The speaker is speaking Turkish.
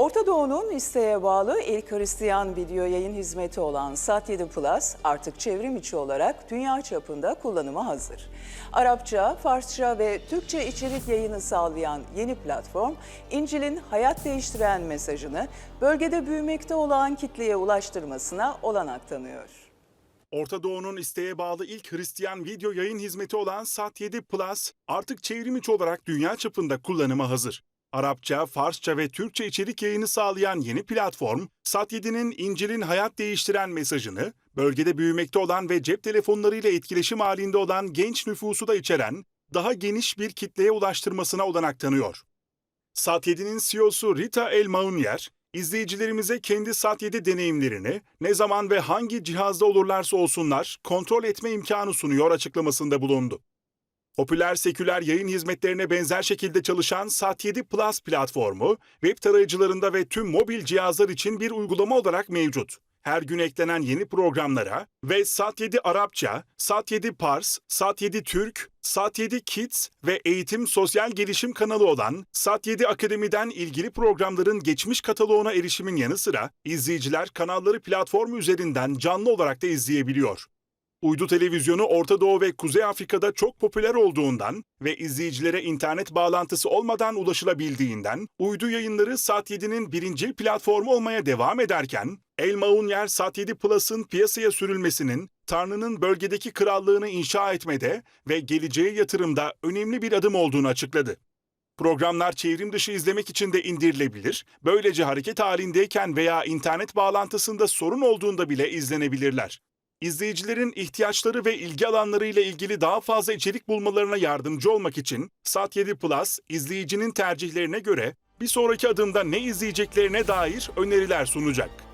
Orta Doğu'nun isteğe bağlı ilk Hristiyan video yayın hizmeti olan Sat7 Plus artık çevrim içi olarak dünya çapında kullanıma hazır. Arapça, Farsça ve Türkçe içerik yayını sağlayan yeni platform, İncil'in hayat değiştiren mesajını bölgede büyümekte olan kitleye ulaştırmasına olanak tanıyor. Orta Doğu'nun isteğe bağlı ilk Hristiyan video yayın hizmeti olan Sat7 Plus artık çevrim içi olarak dünya çapında kullanıma hazır. Arapça, Farsça ve Türkçe içerik yayını sağlayan yeni platform, Sat7'nin İncil'in hayat değiştiren mesajını, bölgede büyümekte olan ve cep telefonlarıyla etkileşim halinde olan genç nüfusu da içeren daha geniş bir kitleye ulaştırmasına olanak tanıyor. Sat7'nin CEO'su Rita El Maunier, izleyicilerimize kendi Sat7 deneyimlerini ne zaman ve hangi cihazda olurlarsa olsunlar kontrol etme imkanı sunuyor açıklamasında bulundu. Popüler seküler yayın hizmetlerine benzer şekilde çalışan Sat7 Plus platformu, web tarayıcılarında ve tüm mobil cihazlar için bir uygulama olarak mevcut. Her gün eklenen yeni programlara ve Sat7 Arapça, Sat7 Pars, Sat7 Türk, Sat7 Kids ve eğitim sosyal gelişim kanalı olan Sat7 Akademi'den ilgili programların geçmiş kataloğuna erişimin yanı sıra izleyiciler kanalları platform üzerinden canlı olarak da izleyebiliyor. Uydu televizyonu Orta Doğu ve Kuzey Afrika'da çok popüler olduğundan ve izleyicilere internet bağlantısı olmadan ulaşılabildiğinden uydu yayınları Sat7'nin birinci platformu olmaya devam ederken El Maunyer Sat7 Plus'ın piyasaya sürülmesinin Tanrı'nın bölgedeki krallığını inşa etmede ve geleceğe yatırımda önemli bir adım olduğunu açıkladı. Programlar çevrim dışı izlemek için de indirilebilir, böylece hareket halindeyken veya internet bağlantısında sorun olduğunda bile izlenebilirler. İzleyicilerin ihtiyaçları ve ilgi alanlarıyla ilgili daha fazla içerik bulmalarına yardımcı olmak için Sat7 Plus, izleyicinin tercihlerine göre bir sonraki adımda ne izleyeceklerine dair öneriler sunacak.